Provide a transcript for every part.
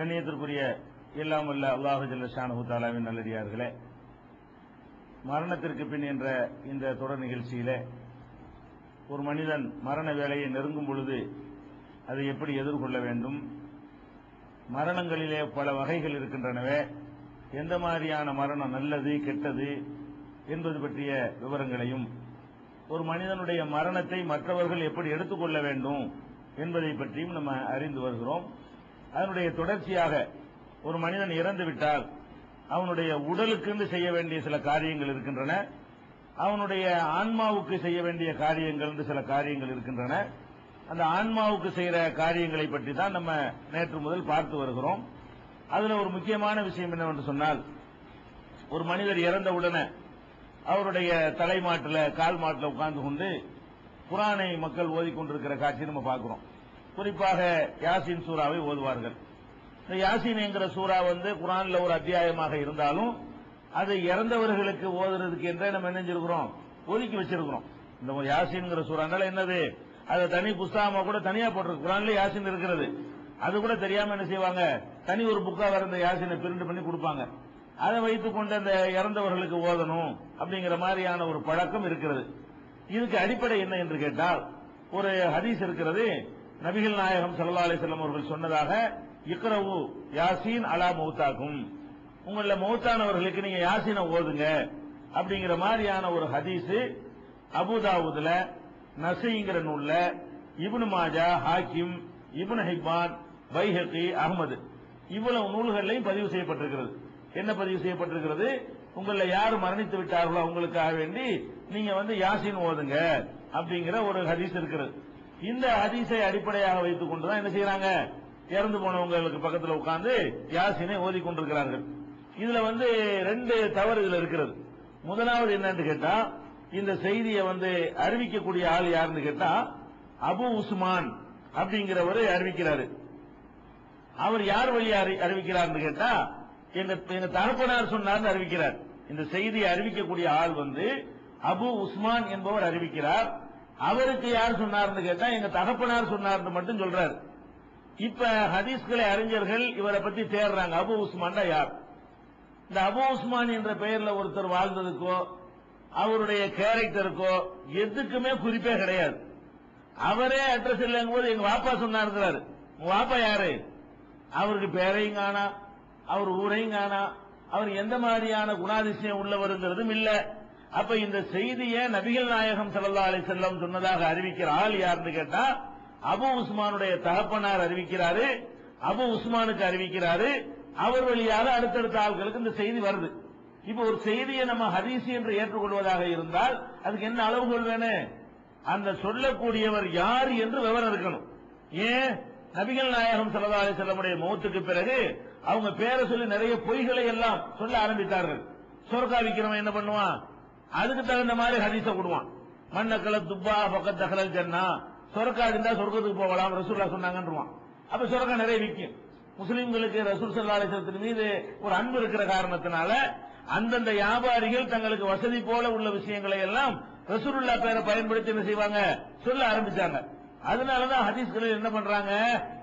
கண்ணியத்திற்குரிய எல்லாம் வல்ல அல்லாஹு ஜல்ல தாலாவின் நல்லடியார்களே மரணத்திற்கு பின் என்ற இந்த தொடர் நிகழ்ச்சியில ஒரு மனிதன் மரண வேலையை நெருங்கும் பொழுது அதை எப்படி எதிர்கொள்ள வேண்டும்? மரணங்களிலே பல வகைகள் இருக்கின்றனவே. எந்த மாதிரியான மரணம் நல்லது கெட்டது என்பது பற்றிய விவரங்களையும் ஒரு மனிதனுடைய மரணத்தை மற்றவர்கள் எப்படி எடுத்துக்கொள்ள வேண்டும் என்பதை பற்றியும் நம்ம அறிந்து வருகிறோம். அதனுடைய தொடர்ச்சியாக ஒரு மனிதன் இறந்து விட்டால் அவனுடைய உடலுக்கு செய்ய வேண்டிய சில காரியங்கள் இருக்கின்றன. அவனுடைய ஆன்மாவுக்கு செய்ய வேண்டிய காரியங்கள் என்று சில காரியங்கள் இருக்கின்றன. அந்த ஆன்மாவுக்கு செய்கிற காரியங்களை பற்றி தான் நம்ம நேற்று முதல் பார்த்து வருகிறோம். அதுல ஒரு முக்கியமான விஷயம் என்னவென்று சொன்னால் ஒரு மனிதர் இறந்தவுடனே அவருடைய தலைமாட்டில் கால் மாட்டில் உட்கார்ந்து கொண்டு குரானை மக்கள் ஓதிக்கொண்டிருக்கிற காட்சி நம்ம பார்க்கிறோம். குறிப்பாக யாசின் சூறாவை ஓதுவார்கள். யாசின் என்கிற சூறா வந்து குரான்ல ஒரு அத்தியாயமாக இருந்தாலும் அது இறந்தவர்களுக்கு ஓதுறதுக்கு என்றே நம்ம என்ன செஞ்சிருக்கிறோம்? ஒதுக்கி வச்சிருக்கிறோம். இந்த யாசின்ங்கிற சூறானால என்னது? அதை தனி புஸ்தகமா கூட தனியா போட்டிருக்கு. குரான்ல யாசின் இருக்கிறது. அது கூட தெரியாம என்ன செய்வாங்க? தனி ஒரு புக்கா வர இந்த யாசினை பிரிண்ட் பண்ணி கொடுப்பாங்க. அதை வைத்துக் கொண்டு அந்த இறந்தவர்களுக்கு ஓதணும் அப்படிங்கிற மாதிரியான ஒரு பழக்கம் இருக்கிறது. இதுக்கு அடிப்படை என்ன என்று கேட்டால் ஒரு ஹதீஸ் இருக்கிறது. நபிகள் நாயகம் சல்லா அலிசல்லம் அவர்கள் சொன்னதாக இக்ரவு யாசீன் அலா மௌத்தாக்கும். உங்கள மௌத்தானவர்களுக்கு நீங்க யாசீனை ஓதுங்க அப்படிங்கிற மாதிரியான ஒரு ஹதீஸ் அபுதாவுதுல நசைங்கிற நூல்ல இப்னு மாஜா ஹாக்கிம் இப்னு ஹிப்பான் பைஹக்கி அகமது இவ்வளவு நூல்களையும் பதிவு செய்யப்பட்டிருக்கிறது. என்ன பதிவு செய்யப்பட்டிருக்கிறது? உங்களை யார் மரணித்து விட்டார்களோ அவங்களுக்காக வேண்டி நீங்க வந்து யாசின் ஓதுங்க அப்படிங்கிற ஒரு ஹதீஸ் இருக்கிறது. இந்த அதிசை அடிப்படையாக வைத்துக் கொண்டுதான் என்ன செய்யறாங்க? இறந்து போனவங்களுக்கு பக்கத்தில் உட்கார்ந்து யாசினை ஓதி கொண்டிருக்கிறார்கள். இதுல வந்து ரெண்டு தவறு இதுல இருக்கிறது. முதலாவது என்னன்னு கேட்டா இந்த செய்தியை வந்து அறிவிக்கக்கூடிய ஆள் யாருன்னு கேட்டா அபு உஸ்மான் அப்படிங்கிறவர் அறிவிக்கிறாரு. அவர் யார் வழி அறிவிக்கிறார்னு கேட்டா எங்க எங்க தரப்பினார் சொன்னார்னு அறிவிக்கிறார். இந்த செய்தியை அறிவிக்கக்கூடிய ஆள் வந்து அபு உஸ்மான் என்பவர் அறிவிக்கிறார். அவருக்கு யார் சொன்னார்னு கேட்டா எங்க தகப்பனார் சொன்னார்னு மட்டும் சொல்றாரு. இப்ப ஹதீஸ்களை அறிஞர்கள் இவரை பத்தி தேடுறாங்க. அபு உஸ்மான் யார்? இந்த அபு உஸ்மான் என்ற பெயர்ல ஒருத்தர் வாழ்ந்ததுக்கோ அவருடைய கேரக்டருக்கோ எதுக்குமே குறிப்பே கிடையாது. அவரே அட்ரஸ் இல்லைங்கும் போது எங்க வாப்பா சொன்னாருங்கிறாரு. உங்க வாப்பா யாரு? அவருக்கு பேரையும் காணா அவர் ஊரையும் காணா அவர் எந்த மாதிரியான குணாதிசயம் உள்ளவருங்கிறதும் இல்லை. அப்ப இந்த செய்தியை நபிகள் நாயகம் சல்லா அலி செல்லம் சொன்னதாக அறிவிக்கிற ஆள் யாருன்னு கேட்டா அபு உஸ்மானுடைய தகப்பனார் அறிவிக்கிறாரு அபு உஸ்மானுக்கு அறிவிக்கிறாரு அவர் வழியாக அடுத்தடுத்த ஆள்களுக்கு இந்த செய்தி வருது. இப்ப ஒரு செய்தியை நம்ம ஹரிசி என்று ஏற்றுக்கொள்வதாக இருந்தால் அதுக்கு என்ன அளவுகோல் வேணும்? அந்த சொல்லக்கூடியவர் யார் என்று விவரம் இருக்கணும். ஏன்? நபிகள் நாயகம் சல்லா அலி செல்லமுடைய மௌத்துக்கு பிறகு அவங்க பேரை சொல்லி நிறைய பொய்களை எல்லாம் சொல்ல ஆரம்பித்தார்கள். சொர்க்கா விக்கிறவன் என்ன பண்ணுவான்? அதுக்கு தகுந்த மாதிரி ஹதீச கொடுவான். மண்ணக்கல துப்பா பக்கத் தகலல் ஜன்னா. சொர்க்கா இருந்தா சொர்க்கத்துக்கு போகலாம் ரசூல்லா சொன்னாங்கன்றுவான். அப்ப சொர்க்கம் நிறைய விற்கும். முஸ்லீம்களுக்கு ரசூல் சல்லா அலிசத்தின் மீது ஒரு அன்பு இருக்கிற காரணத்தினால அந்தந்த வியாபாரிகள் தங்களுக்கு வசதி போல உள்ள விஷயங்களை எல்லாம் ரசூலுல்லா பேரை பயன்படுத்தி என்ன செய்வாங்க? சொல்ல ஆரம்பிச்சாங்க. அதனாலதான் ஹதீஸ்களில் என்ன பண்றாங்க?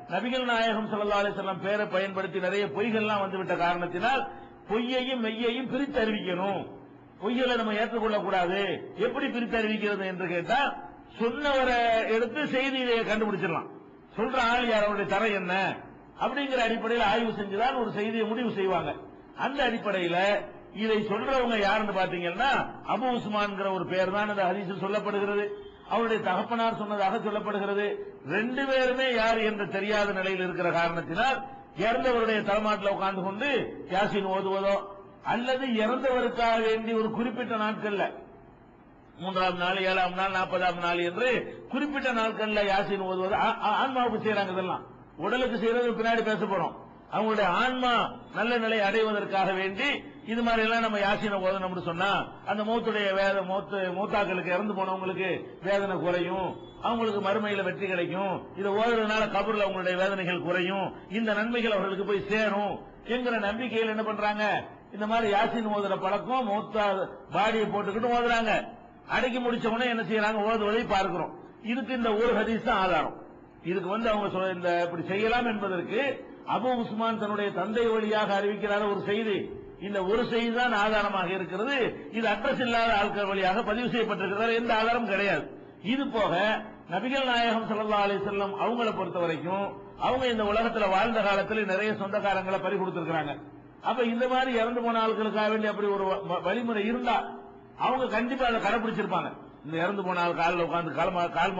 நபிகள் நாயகம் சல்லா அலிசல்லாம் பேரை பயன்படுத்தி நிறைய பொய்கள்லாம் வந்துவிட்ட காரணத்தினால் பொய்யையும் மெய்யையும் பிரித்து அறிவிக்கணும். பொய்யலை நம்ம ஏற்றுக்கொள்ள கூடாது எப்படி பிரித்து அறிவிக்கிறது என்று கேட்டா சொன்னவரை எடுத்து செய்தியை கண்டுபிடிச்சிடலாம். சொல்ற ஆள் யார் அவருடைய தரம் என்ன? அப்படிங்கிற அடிப்படையில் ஆய்வு செஞ்சுதான் ஒரு செய்தியை முடிவு செய்வாங்க. அந்த அடிப்படையில் இதை சொல்றவங்க யாருன்னு பாத்தீங்கன்னா அபு உஸ்மான்ங்கிற ஒரு பேர் தான் இந்த ஹதீஸில் சொல்லப்படுகிறது. அவருடைய தகப்பனார் சொன்னதாக சொல்லப்படுகிறது. ரெண்டு பேருமே யார் என்று தெரியாத நிலையில் இருக்கிற காரணத்தினால் இறந்தவருடைய தலைமாட்டில் உட்கார்ந்து கொண்டு யாசின் ஓதுவதோ அல்லது இறந்தவருக்காக வேண்டி ஒரு குறிப்பிட்ட நாட்கள்ல மூன்றாம் நாள் ஏழாம் நாள் நாற்பதாம் நாள் என்று குறிப்பிட்ட நாட்கள்ல யாசின் ஓதுவது ஆன்மாவுக்கு செய்யறாங்க இதெல்லாம். உடலுக்கு செய்யறது பின்னாடி பேச போறோம். அவங்களுடைய ஆன்மா நல்ல நிலை அடைவதற்காக வேண்டி இது மாதிரி எல்லாம் நம்ம யாசின ஓதணும்னு சொன்னா அந்த மூத்துடைய வேத மூத்து மூத்தாக்களுக்கு இறந்து போனவங்களுக்கு வேதனை குறையும். அவங்களுக்கு மறுமையில வெற்றி கிடைக்கும். இதை ஓதுறதுனால கபூர்ல அவங்களுடைய வேதனைகள் குறையும். இந்த நன்மைகள் அவர்களுக்கு போய் சேரும். என்கிற நம்பிக்கையில் என்ன பண்றாங்க? இந்த மாதிரி யாசின் ஓதுற பழக்கம் மூத்தா பாடியை போட்டுக்கிட்டு ஓதுறாங்க அடக்கி முடிச்ச உடனே என்ன செய்யறாங்க? ஓதுவதை பார்க்கிறோம். இதுக்கு இந்த ஒரு ஹதீஸ் தான் ஆதாரம். இதுக்கு வந்து அவங்க இந்த இப்படி செய்யலாம் என்பதற்கு அபு உஸ்மான் தன்னுடைய தந்தை வழியாக அறிவிக்கிறார ஒரு செய்தி. இந்த ஒரு செய்தி தான் ஆதாரமாக இருக்கிறது. இது அட்ரஸ் இல்லாத ஆட்கள் வழியாக பதிவு செய்யப்பட்டிருக்கிறார் எந்த ஆதாரம் கிடையாது. இது போக நபிகள் நாயகம் சல்லா அலி செல்லம் அவங்கள பொறுத்த வரைக்கும் அவங்க இந்த உலகத்தில் வாழ்ந்த காலத்தில் நிறைய சொந்தக்காரங்களை பறி கொடுத்திருக்கிறாங்க. அப்ப இந்த மாதிரி இறந்து போன ஆட்களுக்காக வேண்டி அப்படி ஒரு வ- வழிமுறை இருந்தா அவங்க கண்டிப்பா அதை கடைபிடிச்சிருப்பாங்க இந்த இறந்து போன ஆள் காலில் உட்காந்து கால் மா- கால்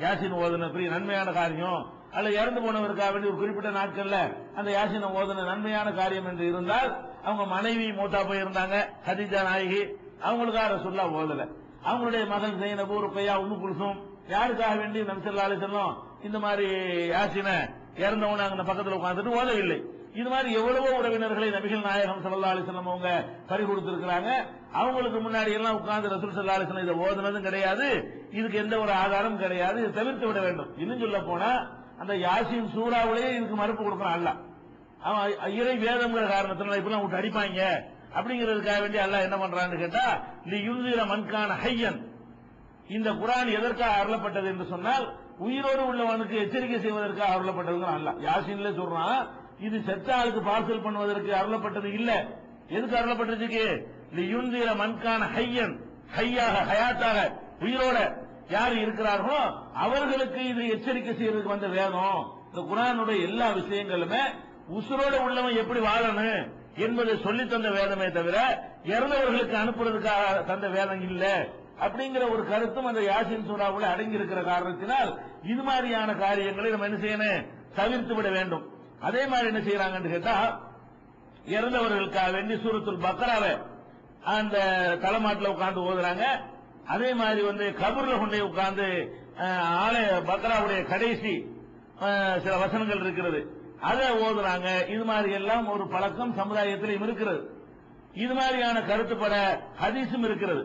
யாசின் ஓதுன பெரிய நன்மையான காரியம் அல்ல இறந்து போனவருக்காக வேண்டி ஒரு குறிப்பிட்ட நாட்கள்ல அந்த யாசின ஓதுன நன்மையான காரியம் என்று இருந்தால் அவங்க மனைவி மூத்தா போயிருந்தாங்க ஹதிஜா நாயகி அவங்களுக்காக ரசுல்லா ஓதல. அவங்களுடைய மகன் ஜெயினபு ருக்கையா உம்மு குல்சும் யாருக்காக வேண்டி நம்சல்லாலே அலிசல்லம் இந்த மாதிரி யாசின இறந்தவன அங்க பக்கத்துல உட்காந்துட்டு ஓதவில்லை. இது மாதிரி எவ்வளவோ உறவினர்களை நபிகள் நாயகம் சல்லா அலைஹி அவங்க பறி கொடுத்திருக்கிறாங்க. அவங்களுக்கு முன்னாடி எல்லாம் உட்கார்ந்து ரசூல் சல்லா அலைஹி இதை ஓதுனதும் கிடையாது. இதுக்கு எந்த ஒரு ஆதாரம் கிடையாது. இதை தவிர்த்து விட வேண்டும். இன்னும் சொல்ல போனா அந்த யாசின் சூறாவிலேயே இதுக்கு மறுப்பு கொடுக்கறான் அல்ல அவன் இறை வேதம்ங்கிற காரணத்தினால இப்பெல்லாம் விட்டு அடிப்பாங்க. அப்படிங்கிறதுக்காக வேண்டி அல்லாஹ் என்ன பண்றான்னு கேட்டா லி யுன்சிர மன்கான ஹையன். இந்த குரான் எதற்காக அருளப்பட்டது என்று சொன்னால் உயிரோடு உள்ளவனுக்கு எச்சரிக்கை செய்வதற்காக அருளப்பட்டதுன்னு அல்ல யாசின்ல சொல்றான் இது செத்த ஆளுக்கு பார்சல் பண்ணுவதற்கு அருளப்பட்டது இல்ல. எதுக்கு அருளப்பட்டிருக்கு லியுந்திர மன்கான ஹையன் ஹையாக ஹயாத்தாக உயிரோட யார் இருக்கிறார்களோ அவர்களுக்கு இது எச்சரிக்கை செய்யறதுக்கு வந்த வேதம். இந்த குரானுடைய எல்லா விஷயங்களுமே உசுரோட உள்ளவன் எப்படி வாழணும் என்பதை சொல்லி தந்த வேதமே தவிர இறந்தவர்களுக்கு அனுப்புறதுக்காக தந்த வேதம் இல்ல. அப்படிங்கிற ஒரு கருத்தும் அந்த யாசின் சூடாவுல அடங்கி இருக்கிற காரணத்தினால் இது மாதிரியான காரியங்களை நம்ம என்ன செய்யணும்? தவிர்த்து விட வேண்டும். அதே மாதிரி என்ன செய்யறாங்கன்னு கேட்டா இறந்தவர்களுக்காக வேண்டி சூரத்துல் பக்கராவை அந்த தலைமாட்டில் உட்கார்ந்து ஓதுறாங்க. அதே மாதிரி வந்து கபூர்ல கொண்டே உட்கார்ந்து ஆலய பக்ராவுடைய கடைசி சில வசனங்கள் இருக்கிறது. அதை ஓதுறாங்க. இது மாதிரி எல்லாம் ஒரு பழக்கம் சமுதாயத்திலும் இருக்கிறது. இது மாதிரியான கருத்துப்பட ஹதீஸும் இருக்கிறது.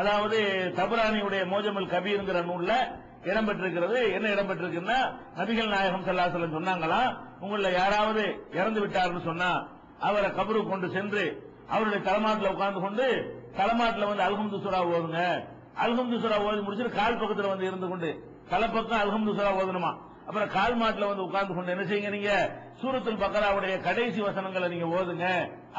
அதாவது தபரானியுடைய மோஜமல் கபீருங்கிற நூல்ல இடம்பெற்றிருக்கிறது என்ன இடம்பெற்றிருக்குன்னா நபிகள் நாயகம் ஸல்லல்லாஹு சொன்னாங்களா உங்கள யாராவது இறந்து விட்டார்னு சொன்னா அவரை கபரு கொண்டு சென்று அவருடைய தலைமாட்டில் உட்கார்ந்து கொண்டு தலைமாட்டில் வந்து அல்ஹம்து சுரா ஓதுங்க. அல்ஹம்து சுரா ஓதி முடிச்சுட்டு கால் பக்கத்தில் வந்து இருந்து கொண்டு தலைப்பக்கம் அல்ஹம்து சுரா ஓதணுமா? அப்புறம் கால் மாட்டில் வந்து உட்கார்ந்து கொண்டு என்ன செய்யுங்க நீங்க? சூரத்துல் பக்கராவுடைய கடைசி வசனங்களை நீங்க ஓதுங்க.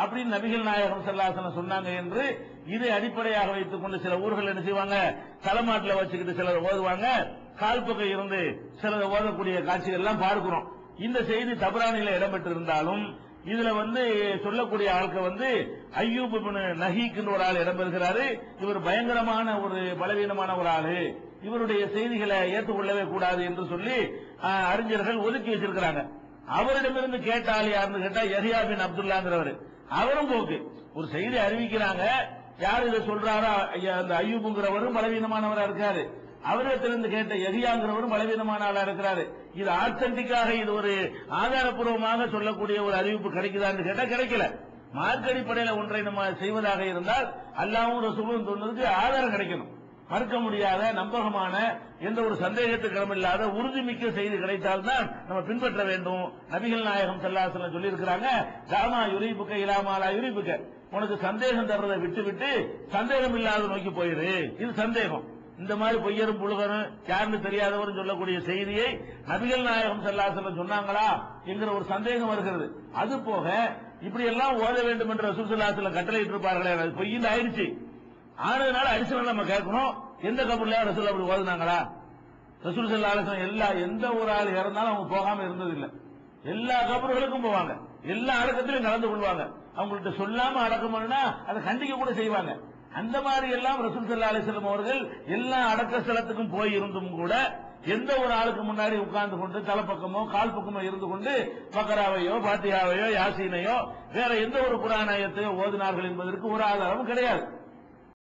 அப்படின்னு நபிகள் நாயகம் செல்லாசனம் சொன்னாங்க என்று இதை அடிப்படையாக வைத்துக் கொண்டு சில ஊர்கள் என்ன செய்வாங்க? தலைமாட்டில் வச்சுக்கிட்டு சிலர் ஓதுவாங்க. கால் இருந்து சிலர் ஓதக்கூடிய காட்சிகள் எல்லாம் பார்க்கிறோம். இந்த செய்தி தபரானில இடம்பெற்றிருந்தாலும் இதுல வந்து சொல்லக்கூடிய ஆளுக்கு வந்து ஐயூப் இப்னு ஒரு ஆள் இடம்பெறுகிறாரு. இவர் பயங்கரமான ஒரு பலவீனமான ஒரு ஆளு. இவருடைய செய்திகளை ஏற்றுக்கொள்ளவே கூடாது என்று சொல்லி அறிஞர்கள் ஒதுக்கி வச்சிருக்கிறாங்க. அவரிடமிருந்து கேட்டால் யாருன்னு கேட்டா எரியா பின் அப்துல்லாங்கிறவர். அவரும் போக்கு. ஒரு செய்தி அறிவிக்கிறாங்க. யார் இதை சொல்றாரா ஐயா, அந்த ஐயூபுங்கிறவரும் பலவீனமானவரா இருக்காரு. அவரிடத்திலிருந்து கேட்ட எரியாங்கிறவரும் பலவீனமான ஆளா இருக்கிறாரு. இது ஆத்தன்டிக்காக இது ஒரு ஆதாரப்பூர்வமாக சொல்லக்கூடிய ஒரு அறிவிப்பு கிடைக்குதான்னு கேட்டா கிடைக்கல. மார்க்கடிப்படையில ஒன்றை நம்ம செய்வதாக இருந்தால் அல்லாவும் ரசூலும் சொன்னதுக்கு ஆதாரம் கிடைக்கணும். மறுக்க முடியாத நம்பகமான எந்த ஒரு சந்தேகத்துக்கு இடமில்லாத உறுதிமிக்க செய்தி கிடைத்தால்தான் நம்ம பின்பற்ற வேண்டும். நபிகள் நாயகம் செல்லாசலம் சொல்லி இருக்கிறாங்க தாமா யுரிப்புக்க இலாமாலா யுரிப்புக்க உனக்கு சந்தேகம் தர்றதை விட்டு விட்டு சந்தேகம் இல்லாத நோக்கி போயிரு. இது சந்தேகம். இந்த மாதிரி பொய்யரும் புழுகரும் யாருன்னு தெரியாதவரும் சொல்லக்கூடிய செய்தியை நபிகள் நாயகம் செல்லாசலம் சொன்னாங்களா என்கிற ஒரு சந்தேகம் வருகிறது. அது போக இப்படி எல்லாம் ஓத வேண்டும் என்று ரசூல் சல்லாசலம் கட்டளையிட்டு இருப்பார்களே அது பொய்யில் ஆயிடுச்சு. ஆனதுனால அடிஷனல் நம்ம கேட்கணும். எந்த கபூர்ல ரசூல் அப்படி ஓதுனாங்களா? ரசூல் சல்லாசலம் எல்லா எந்த ஒரு ஆள் இறந்தாலும் அவங்க போகாம இருந்தது இல்ல எல்லா கபர்களுக்கும் போவாங்க. எல்லா அடக்கத்திலும் கலந்து கொள்வாங்க. அவங்கள்ட்ட சொல்லாம அடக்கம் அதை கண்டிக்க கூட செய்வாங்க. அந்த மாதிரி எல்லாம் ரசூல் சல்லா அலிஸ்லாம் அவர்கள் எல்லா அடக்க ஸ்தலத்துக்கும் போய் இருந்தும் கூட எந்த ஒரு ஆளுக்கு முன்னாடி உட்கார்ந்து கொண்டு தலைப்பக்கமோ கால் பக்கமோ இருந்து கொண்டு பக்கராவையோ பாத்தியாவையோ யாசினையோ வேற எந்த ஒரு புராணயத்தையோ ஓதினார்கள் என்பதற்கு ஒரு ஆதாரமும் கிடையாது.